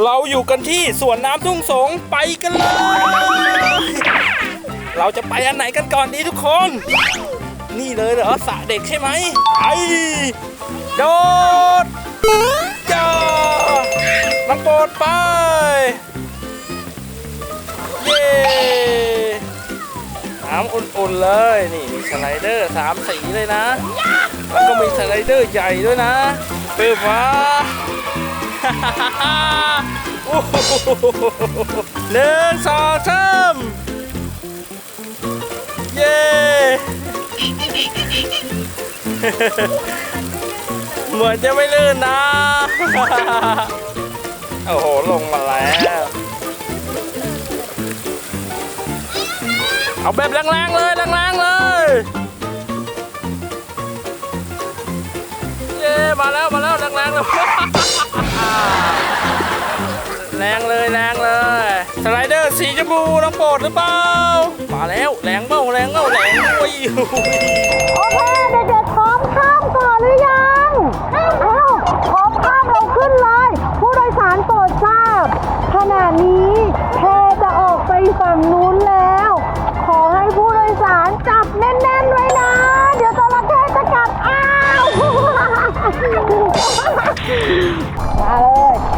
เราอยู่กันที่สวนน้ำทุ่งสงไปกันเลย เราจะไปอันไหนกันก่อนดีทุกคน นี่เลยเหรอสระเด็กใช่ไหมไปโดดจ้าน้ำโปดไป เย้น้ำอุ่นๆเลย นี่มีสไลเดอร์สามสีเลยนะ แล้วก็มีสไลเดอร์ใหญ่ด้วยนะเปิดมา โอ้โหหนึ่งสองสามเย้เหมือนจะไม่ลื่นนะ โอ้โห ลงมาแล้ว เอาแบบแรงๆเลยแรงๆเลย เย้ มาแล้ว มาแล้วแรงๆเลย แรงเลยแรงเลยสไลเดอร์สีชมพูน้องโปรดหรือเปล่ามาแล้วแรงเบ้าแรงเบ้าแรงโอ้ยโอเคเด็กๆพร้อมข้ามก่อนหรือยังอ้าวพร้อมข้ามเราขึ้นเลย ผู้โดยสารโปรดทราบขณะนี้แพจะออกไปฝั่งนู้นแล้ว ขอให้ผู้โดยสารจับแน่นๆไว้นะ เดี๋ยวจระเข้จะกัดอ้าวมาเลย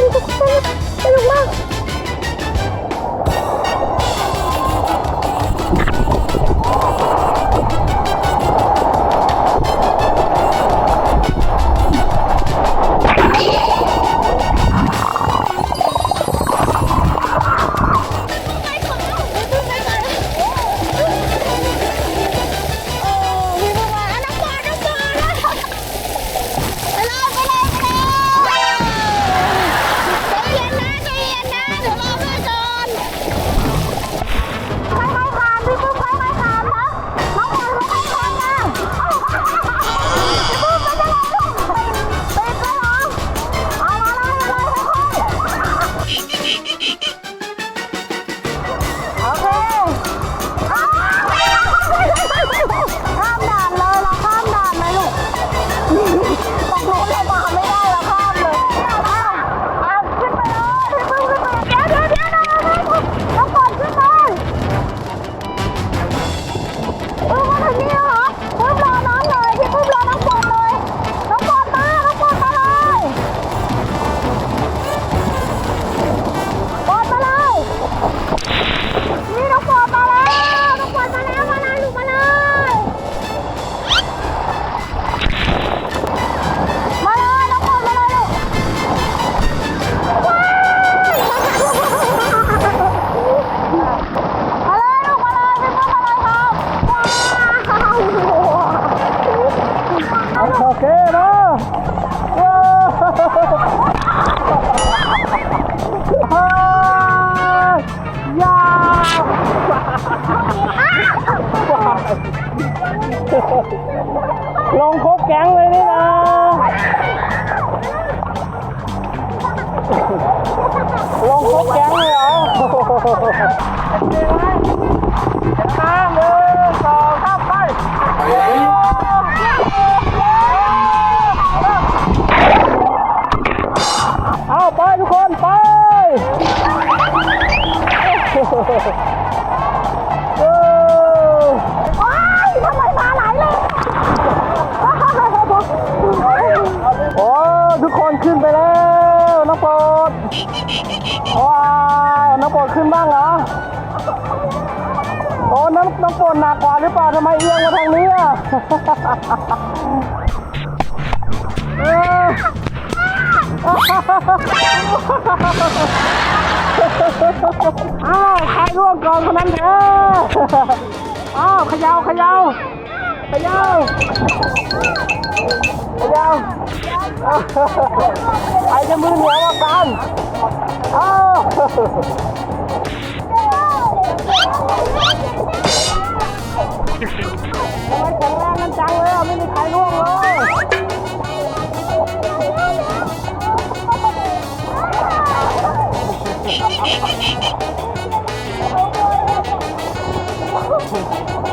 นุกเลย ลงครบแก๊งเลยนี่นะลงครบแก๊งเลยเหรอห็นไหมเห็นไหมหนึ่งสองสามไป ขึ้นบ้างเหรอโอ้น้องน้องโปรดหนักกว่าหรือเปล่าทำไมเอียงมาทางนี้อะอ้าวใครร่วงก่อนคนนั้นแพ้อ้าวขยาวขยาวขยาวขยาวใครจะมือเหนียวกันอ้าว ทำไมแข็งแรงกันจังเลยอะไม่มีใครร่วงเลยไ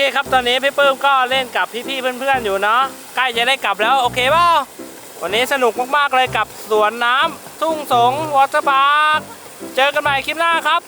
เคครับตอนนี้พี่ปื้มก็เล่นกับพี่ๆเพื่อนๆอยู่เนาะใกล้จะได้กลับแล้วโอเคเปล่าวันนี้สนุกมากๆเลยกับสวนน้ำทุ่งสงวอเตอร์พาร์คเจอกันใหม่คลิปหน้าครับ